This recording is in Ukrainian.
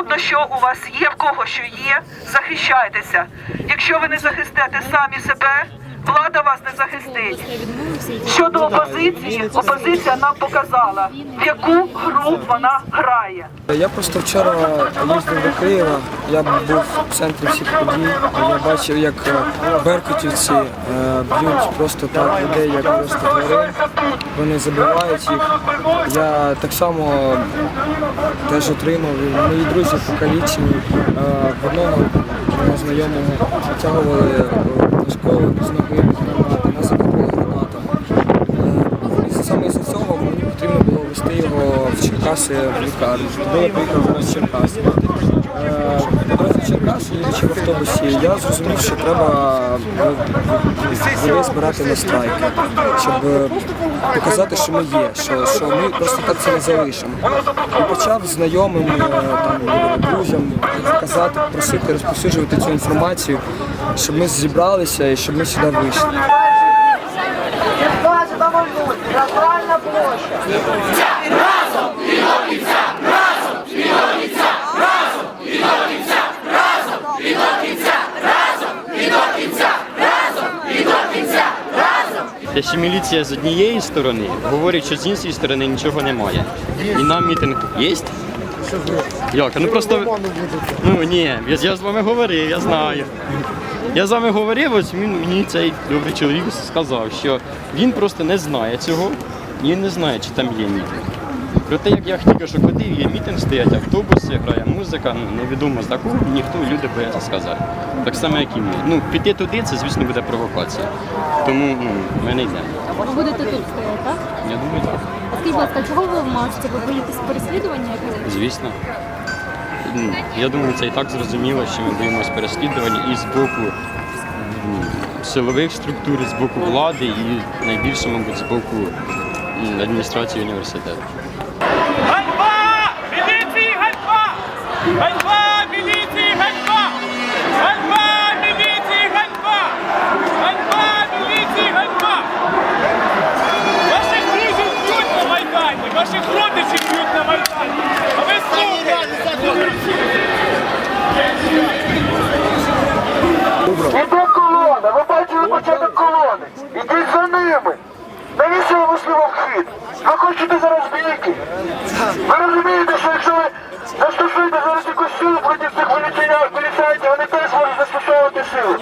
Холодно, що у вас є, в кого що є, захищайтеся. Якщо ви не захистите самі себе, влада вас не захистить. Щодо опозиції, опозиція нам показала, в яку гру вона грає. Я просто вчора їздив до Києва, я був в центрі всіх подій, я бачив, як е, беркутівці е, б'ють просто так людей, як просто тварин. Вони забивають їх. Я так само теж отримав, мої друзі покалічені. Е, В одного мого знайомого витягували до школи, з гранати, нас закопали гранатами. Е, саме за цього мені потрібно було вести його в Черкаси в лікарню. Були я поїхав в Черкаси. По дорозі в автобусі, я зрозумів, що треба е, людей збирати на страйки, щоб показати, що ми є, що, що ми просто так це не залишимо. І почав знайомим е, там, друзям казати, просити розповсюджувати цю інформацію, щоб ми зібралися і щоб ми сюди вийшли. 15.00. Центральна площа. Те, що міліція з однієї сторони говорить, що з іншої сторони нічого немає. І нам мітинг є? Як? Ну просто. Ну ні, я, я з вами говорив, я знаю. Я з вами говорив, ось він мені цей добрий чоловік сказав, що він просто не знає цього, і не знає, чи там є мітинг. Проте, як я тільки що ходив, є мітинг, стоять автобуси, грає музика, ну невідомо з такого, ніхто люди бояться сказати. Так само, як і ми. Ну, піти туди, це, звісно, буде провокація. Тому ну, ми не йдемо. Ви будете тут стояти, так? Я думаю, так. А Скажіть, будь ласка, чого ви мовчите? Ви боїтесь переслідування якогось? Звісно. Ну, Я думаю, це і так зрозуміло, що ми боїмося переслідування і з боку м, силових структур, і з боку влади, і найбільше, мабуть, з боку м, адміністрації університету. Ваших родичів б'ють на Майдані! А ви слухаєте! Іде колона. Ви бачили початок колони. Ідіть за ними. Навіщо ви вийшли в обхід? Ви хочете зараз бійки? Ви розумієте, що якщо ви застосуєте зараз якусь силу проти цих поліцейських вони теж можуть застосовувати силу.